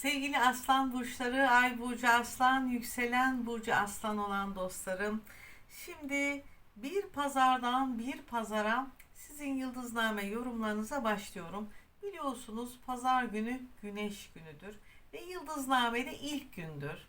Sevgili aslan burçları, ay burcu aslan, yükselen burcu aslan olan dostlarım. Şimdi bir pazardan bir pazara sizin yıldızname yorumlarınıza başlıyorum. Biliyorsunuz pazar günü güneş günüdür ve yıldızname de ilk gündür.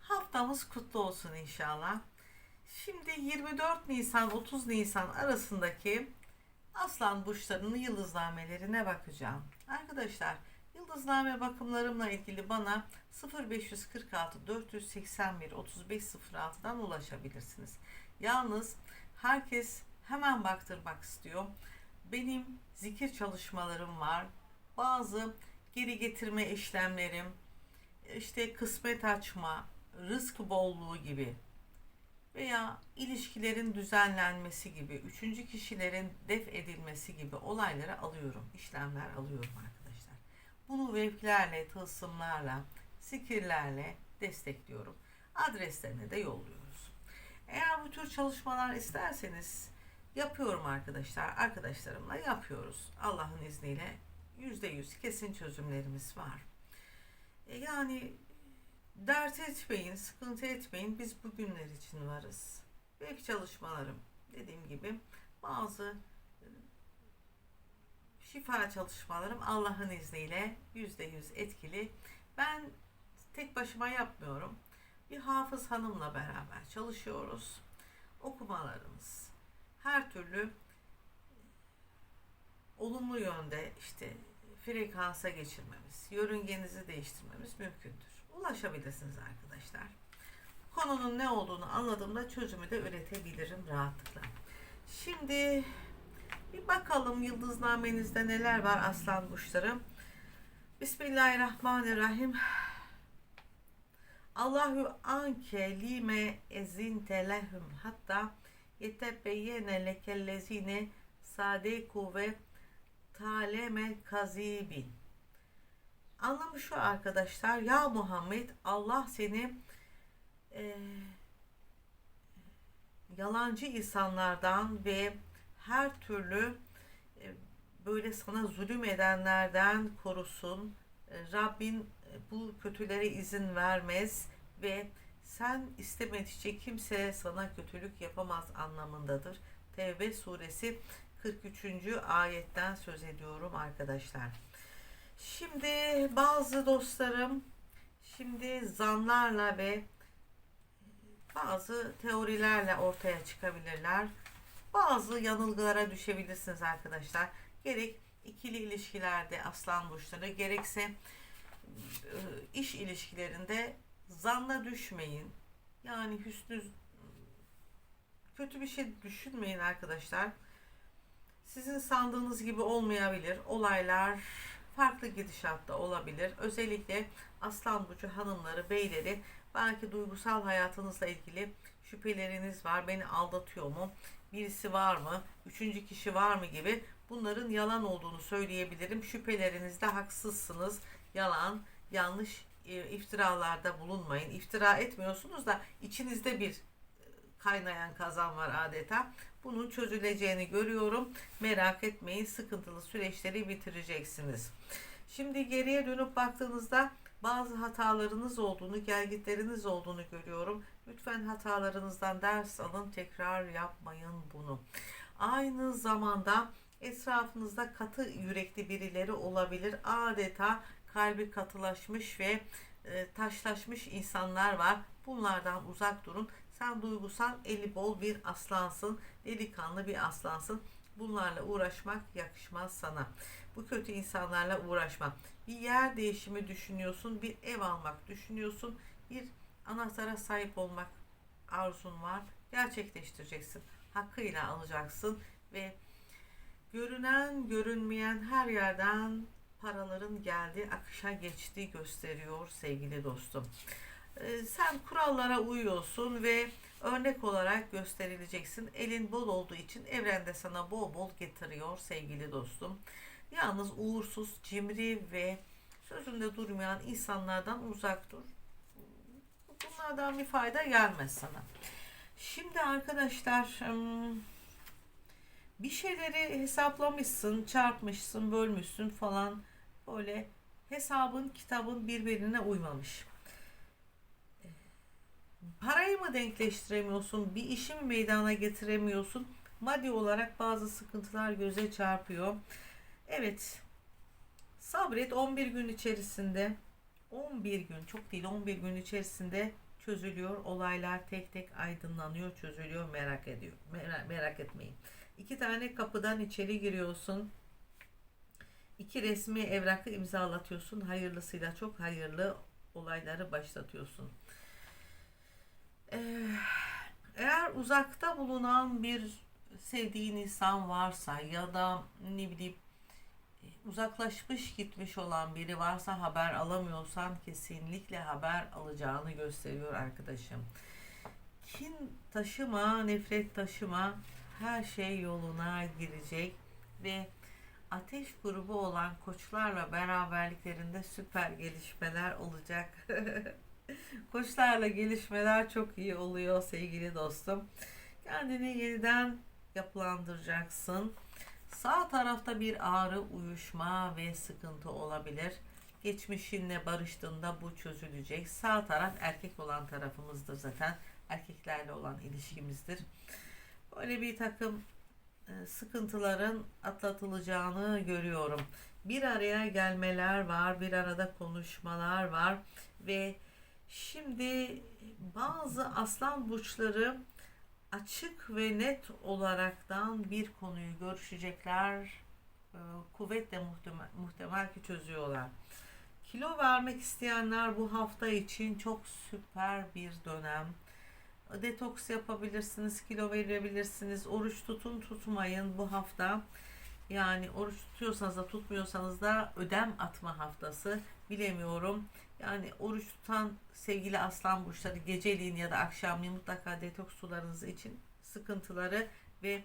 Haftamız kutlu olsun inşallah. Şimdi 24 Nisan 30 Nisan arasındaki aslan burçlarının yıldıznamelerine bakacağım. Arkadaşlar Yıldızname bakımlarımla ilgili bana 0546 481 3506'dan ulaşabilirsiniz. Yalnız herkes hemen baktırmak istiyor. Benim zikir çalışmalarım var. Bazı geri getirme işlemlerim, işte kısmet açma, rızk bolluğu gibi veya ilişkilerin düzenlenmesi gibi, üçüncü kişilerin def edilmesi gibi olayları alıyorum, işlemler alıyorum arkadaşlar. Bunu vevklerle, tılsımlarla, zikirlerle destekliyorum. Adreslerine de yolluyoruz. Eğer bu tür çalışmalar isterseniz yapıyorum arkadaşlar. Arkadaşlarımla yapıyoruz. Allah'ın izniyle %100 kesin çözümlerimiz var. E yani dert etmeyin, sıkıntı etmeyin. Biz bugünler için varız. Belki çalışmalarım dediğim gibi bazı şifa çalışmalarım Allah'ın izniyle yüzde yüz etkili. Ben tek başıma yapmıyorum. Bir hafız hanımla beraber çalışıyoruz. Okumalarımız her türlü olumlu yönde işte frekansa geçirmemiz, yörüngenizi değiştirmemiz mümkündür. Ulaşabilirsiniz arkadaşlar. Konunun ne olduğunu anladığımda çözümü de üretebilirim rahatlıkla. Şimdi bir bakalım yıldıznamenizde neler var aslan burçları. Bismillahirrahmanirrahim. Allahu anke lime ezinte lehum hatta yetebeyyene lekellezine sadeku ve taleme kazibin. Anlamı şu arkadaşlar. Ya Muhammed Allah seni e, yalancı insanlardan ve her türlü e, böyle sana zulüm edenlerden korusun. E, Rabbin e, bu kötülere izin vermez ve sen istemedikçe kimse sana kötülük yapamaz anlamındadır. Tevbe suresi 43. ayetten söz ediyorum arkadaşlar. Şimdi bazı dostlarım şimdi zanlarla ve bazı teorilerle ortaya çıkabilirler bazı yanılgılara düşebilirsiniz arkadaşlar. Gerek ikili ilişkilerde aslan burçları gerekse e, iş ilişkilerinde zanla düşmeyin. Yani hüsnü kötü bir şey düşünmeyin arkadaşlar. Sizin sandığınız gibi olmayabilir. Olaylar farklı gidişatta olabilir. Özellikle aslan burcu hanımları, beyleri belki duygusal hayatınızla ilgili şüpheleriniz var. Beni aldatıyor mu? Birisi var mı, üçüncü kişi var mı gibi bunların yalan olduğunu söyleyebilirim. Şüphelerinizde haksızsınız. Yalan, yanlış e, iftiralarda bulunmayın. İftira etmiyorsunuz da içinizde bir e, kaynayan kazan var adeta. Bunun çözüleceğini görüyorum. Merak etmeyin sıkıntılı süreçleri bitireceksiniz. Şimdi geriye dönüp baktığınızda bazı hatalarınız olduğunu, gelgitleriniz olduğunu görüyorum. Lütfen hatalarınızdan ders alın, tekrar yapmayın bunu. Aynı zamanda etrafınızda katı yürekli birileri olabilir. Adeta kalbi katılaşmış ve e, taşlaşmış insanlar var. Bunlardan uzak durun. Sen duygusal, eli bol bir aslansın. Delikanlı bir aslansın. Bunlarla uğraşmak yakışmaz sana. Bu kötü insanlarla uğraşma. Bir yer değişimi düşünüyorsun, bir ev almak düşünüyorsun, bir anahtara sahip olmak arzun var. Gerçekleştireceksin. Hakkıyla alacaksın ve görünen görünmeyen her yerden paraların geldi, akışa geçtiği gösteriyor sevgili dostum. Ee, sen kurallara uyuyorsun ve örnek olarak gösterileceksin. Elin bol olduğu için evrende sana bol bol getiriyor sevgili dostum. Yalnız uğursuz, cimri ve sözünde durmayan insanlardan uzak dur. Bunlardan bir fayda gelmez sana. Şimdi arkadaşlar bir şeyleri hesaplamışsın, çarpmışsın, bölmüşsün falan böyle hesabın, kitabın birbirine uymamış. Parayı mı denkleştiremiyorsun? Bir işi mi meydana getiremiyorsun? Maddi olarak bazı sıkıntılar göze çarpıyor. Evet. Sabret 11 gün içerisinde 11 gün çok değil 11 gün içerisinde çözülüyor. Olaylar tek tek aydınlanıyor, çözülüyor. Merak ediyor. Merak, merak etmeyin. İki tane kapıdan içeri giriyorsun. İki resmi evrakı imzalatıyorsun. Hayırlısıyla çok hayırlı olayları başlatıyorsun. Ee, eğer uzakta bulunan bir sevdiğin insan varsa ya da ne bileyim uzaklaşmış gitmiş olan biri varsa haber alamıyorsan kesinlikle haber alacağını gösteriyor arkadaşım. Kin taşıma, nefret taşıma her şey yoluna girecek ve ateş grubu olan koçlarla beraberliklerinde süper gelişmeler olacak. Koçlarla gelişmeler çok iyi oluyor sevgili dostum. Kendini yeniden yapılandıracaksın. Sağ tarafta bir ağrı, uyuşma ve sıkıntı olabilir. Geçmişinle barıştığında bu çözülecek. Sağ taraf erkek olan tarafımızdır zaten. Erkeklerle olan ilişkimizdir. Böyle bir takım e, sıkıntıların atlatılacağını görüyorum. Bir araya gelmeler var, bir arada konuşmalar var ve şimdi bazı aslan burçları açık ve net olaraktan bir konuyu görüşecekler. E, kuvvetle muhtemel, muhtemel ki çözüyorlar. Kilo vermek isteyenler bu hafta için çok süper bir dönem. Detoks yapabilirsiniz, kilo verebilirsiniz. Oruç tutun, tutmayın bu hafta. Yani oruç tutuyorsanız da tutmuyorsanız da ödem atma haftası. Bilemiyorum. Yani oruç tutan sevgili aslan burçları geceliğin ya da akşamleyin mutlaka detoks sularınız için sıkıntıları ve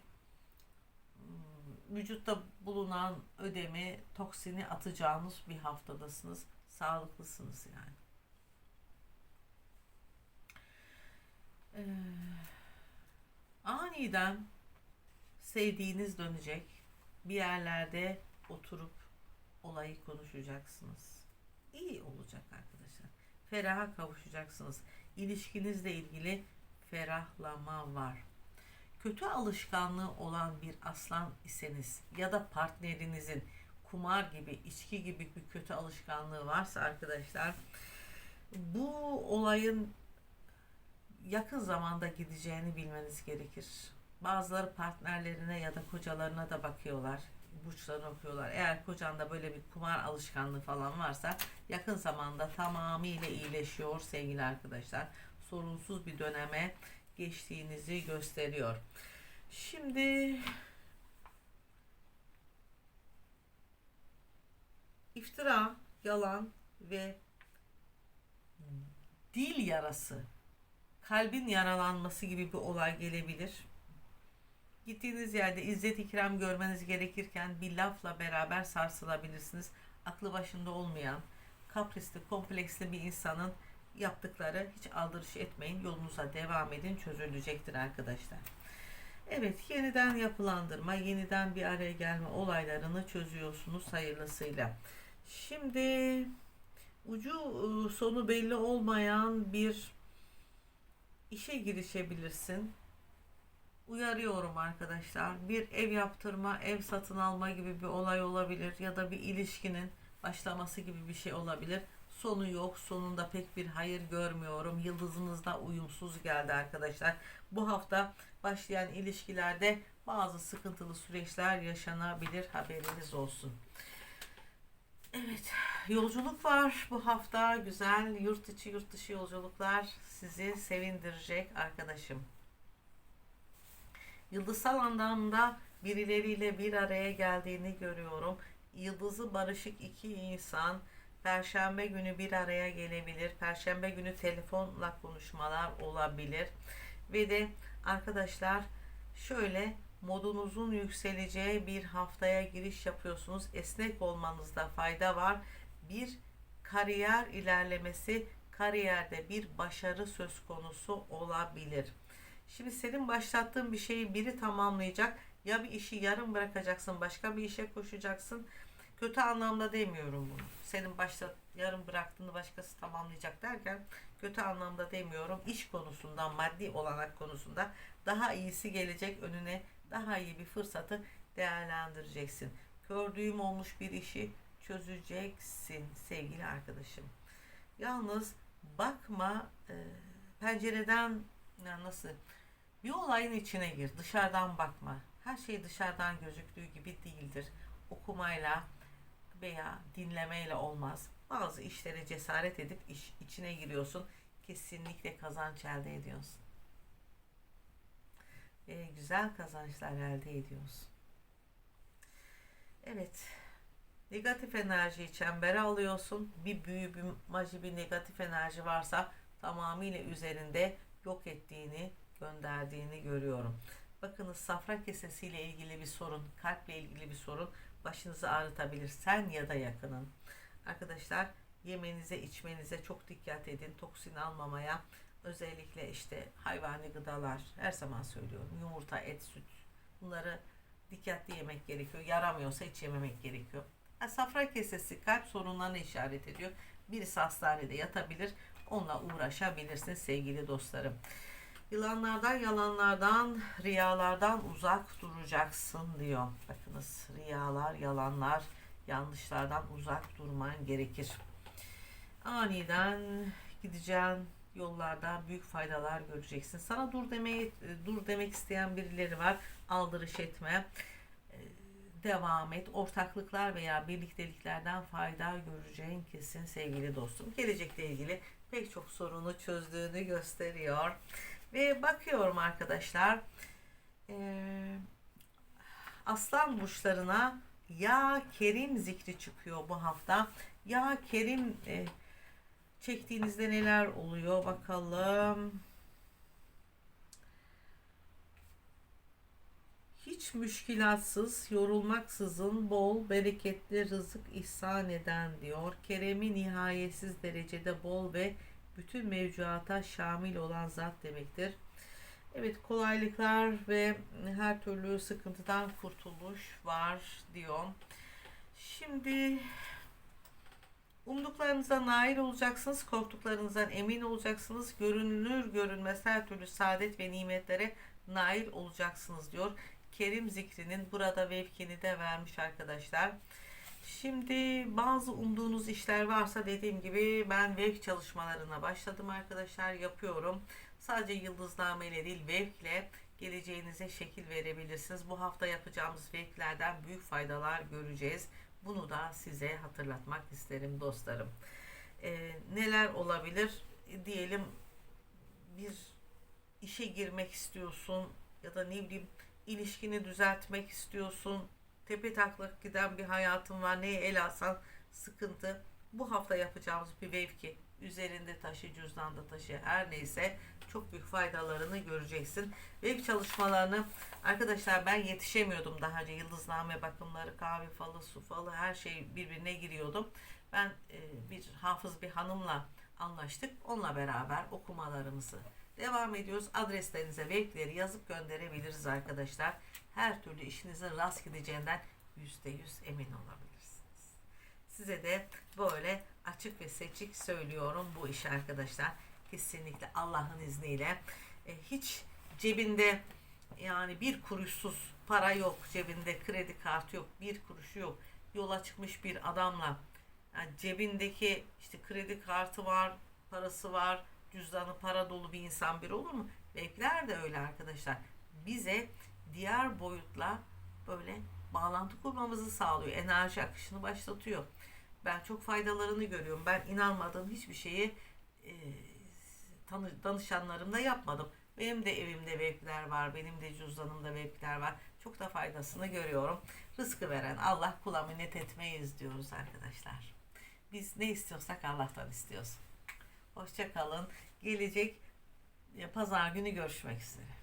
vücutta bulunan ödemi, toksini atacağınız bir haftadasınız. Sağlıklısınız yani. Ee, aniden sevdiğiniz dönecek. Bir yerlerde oturup olayı konuşacaksınız. İyi olacak arkadaşlar. Feraha kavuşacaksınız. İlişkinizle ilgili ferahlama var. Kötü alışkanlığı olan bir aslan iseniz ya da partnerinizin kumar gibi, içki gibi bir kötü alışkanlığı varsa arkadaşlar bu olayın yakın zamanda gideceğini bilmeniz gerekir. Bazıları partnerlerine ya da kocalarına da bakıyorlar. Burçlarını okuyorlar. Eğer kocanda böyle bir kumar alışkanlığı falan varsa yakın zamanda tamamıyla iyileşiyor sevgili arkadaşlar. Sorunsuz bir döneme geçtiğinizi gösteriyor. Şimdi iftira, yalan ve dil yarası kalbin yaralanması gibi bir olay gelebilir. Gittiğiniz yerde izzet ikram görmeniz gerekirken bir lafla beraber sarsılabilirsiniz. Aklı başında olmayan, kaprisli, kompleksli bir insanın yaptıkları hiç aldırış etmeyin. Yolunuza devam edin. Çözülecektir arkadaşlar. Evet, yeniden yapılandırma, yeniden bir araya gelme olaylarını çözüyorsunuz hayırlısıyla. Şimdi ucu ıı, sonu belli olmayan bir işe girişebilirsin. Uyarıyorum arkadaşlar. Bir ev yaptırma, ev satın alma gibi bir olay olabilir ya da bir ilişkinin başlaması gibi bir şey olabilir. Sonu yok. Sonunda pek bir hayır görmüyorum. Yıldızınız da uyumsuz geldi arkadaşlar. Bu hafta başlayan ilişkilerde bazı sıkıntılı süreçler yaşanabilir. Haberiniz olsun. Evet, yolculuk var bu hafta. Güzel yurt içi yurt dışı yolculuklar sizi sevindirecek arkadaşım. Yıldızsal anlamda birileriyle bir araya geldiğini görüyorum. Yıldızı barışık iki insan Perşembe günü bir araya gelebilir. Perşembe günü telefonla konuşmalar olabilir. Ve de arkadaşlar şöyle modunuzun yükseleceği bir haftaya giriş yapıyorsunuz. Esnek olmanızda fayda var. Bir kariyer ilerlemesi, kariyerde bir başarı söz konusu olabilir. Şimdi senin başlattığın bir şeyi biri tamamlayacak. Ya bir işi yarım bırakacaksın, başka bir işe koşacaksın. Kötü anlamda demiyorum bunu. Senin başta yarım bıraktığını başkası tamamlayacak derken kötü anlamda demiyorum. İş konusunda, maddi olanak konusunda daha iyisi gelecek önüne daha iyi bir fırsatı değerlendireceksin. Gördüğüm olmuş bir işi çözeceksin sevgili arkadaşım. Yalnız bakma e, pencereden ya nasıl bir olayın içine gir. Dışarıdan bakma. Her şey dışarıdan gözüktüğü gibi değildir. Okumayla veya dinlemeyle olmaz. Bazı işlere cesaret edip iş içine giriyorsun. Kesinlikle kazanç elde ediyorsun. Ve güzel kazançlar elde ediyorsun. Evet. Negatif enerjiyi çembere alıyorsun. Bir büyü, bir maji, bir negatif enerji varsa tamamıyla üzerinde yok ettiğini, gönderdiğini görüyorum. Bakınız safra kesesiyle ilgili bir sorun, kalple ilgili bir sorun başınızı ağrıtabilir. Sen ya da yakının. Arkadaşlar yemenize, içmenize çok dikkat edin. Toksin almamaya. Özellikle işte hayvani gıdalar her zaman söylüyorum. Yumurta, et, süt bunları dikkatli yemek gerekiyor. Yaramıyorsa hiç yememek gerekiyor. Ha, safra kesesi kalp sorunlarına işaret ediyor. Birisi hastanede yatabilir. Onunla uğraşabilirsiniz sevgili dostlarım. Yılanlardan, yalanlardan, riyalardan uzak duracaksın diyor. Bakınız riyalar, yalanlar, yanlışlardan uzak durman gerekir. Aniden gideceğin yollarda büyük faydalar göreceksin. Sana dur demeye dur demek isteyen birileri var. Aldırış etme. Ee, Devam et. Ortaklıklar veya birlikteliklerden fayda göreceğin kesin sevgili dostum. Gelecekle ilgili pek çok sorunu çözdüğünü gösteriyor. Ve bakıyorum arkadaşlar ee, aslan burçlarına ya Kerim zikri çıkıyor bu hafta. Ya Kerim e, çektiğinizde neler oluyor bakalım. Hiç müşkilatsız, yorulmaksızın bol, bereketli rızık ihsan eden diyor. Kerem'i nihayetsiz derecede bol ve bütün mevcuata şamil olan zat demektir. Evet kolaylıklar ve her türlü sıkıntıdan kurtuluş var diyor. Şimdi umduklarınıza nail olacaksınız, korktuklarınızdan emin olacaksınız. Görünür görünmez her türlü saadet ve nimetlere nail olacaksınız diyor. Kerim zikrinin burada vevkini de vermiş arkadaşlar. Şimdi bazı umduğunuz işler varsa dediğim gibi ben vevk çalışmalarına başladım arkadaşlar yapıyorum. Sadece yıldıznameyle değil vevkle geleceğinize şekil verebilirsiniz. Bu hafta yapacağımız vevklerden büyük faydalar göreceğiz. Bunu da size hatırlatmak isterim dostlarım. Ee, neler olabilir? Diyelim bir işe girmek istiyorsun ya da ne bileyim ilişkini düzeltmek istiyorsun tepe taklak giden bir hayatın var. Neye el alsan sıkıntı. Bu hafta yapacağımız bir vevki üzerinde taşı, cüzdanda taşı her neyse çok büyük faydalarını göreceksin. Vev çalışmalarını arkadaşlar ben yetişemiyordum daha önce. Yıldızname bakımları, kahve falı, su falı her şey birbirine giriyordum. Ben e, bir hafız bir hanımla anlaştık. Onunla beraber okumalarımızı devam ediyoruz. Adreslerinize vevkleri yazıp gönderebiliriz arkadaşlar her türlü işinizin rast gideceğinden yüzde yüz emin olabilirsiniz. Size de böyle açık ve seçik söylüyorum bu işi arkadaşlar. Kesinlikle Allah'ın izniyle e, hiç cebinde yani bir kuruşsuz para yok, cebinde kredi kartı yok, bir kuruşu yok. Yola çıkmış bir adamla yani cebindeki işte kredi kartı var, parası var, cüzdanı para dolu bir insan bir olur mu? Bekler de öyle arkadaşlar. Bize diğer boyutla böyle bağlantı kurmamızı sağlıyor. Enerji akışını başlatıyor. Ben çok faydalarını görüyorum. Ben inanmadığım hiçbir şeyi e, tanı, danışanlarımda yapmadım. Benim de evimde webler var. Benim de cüzdanımda webler var. Çok da faydasını görüyorum. Rızkı veren Allah kula minnet etmeyiz diyoruz arkadaşlar. Biz ne istiyorsak Allah'tan istiyoruz. Hoşça kalın. Gelecek pazar günü görüşmek üzere.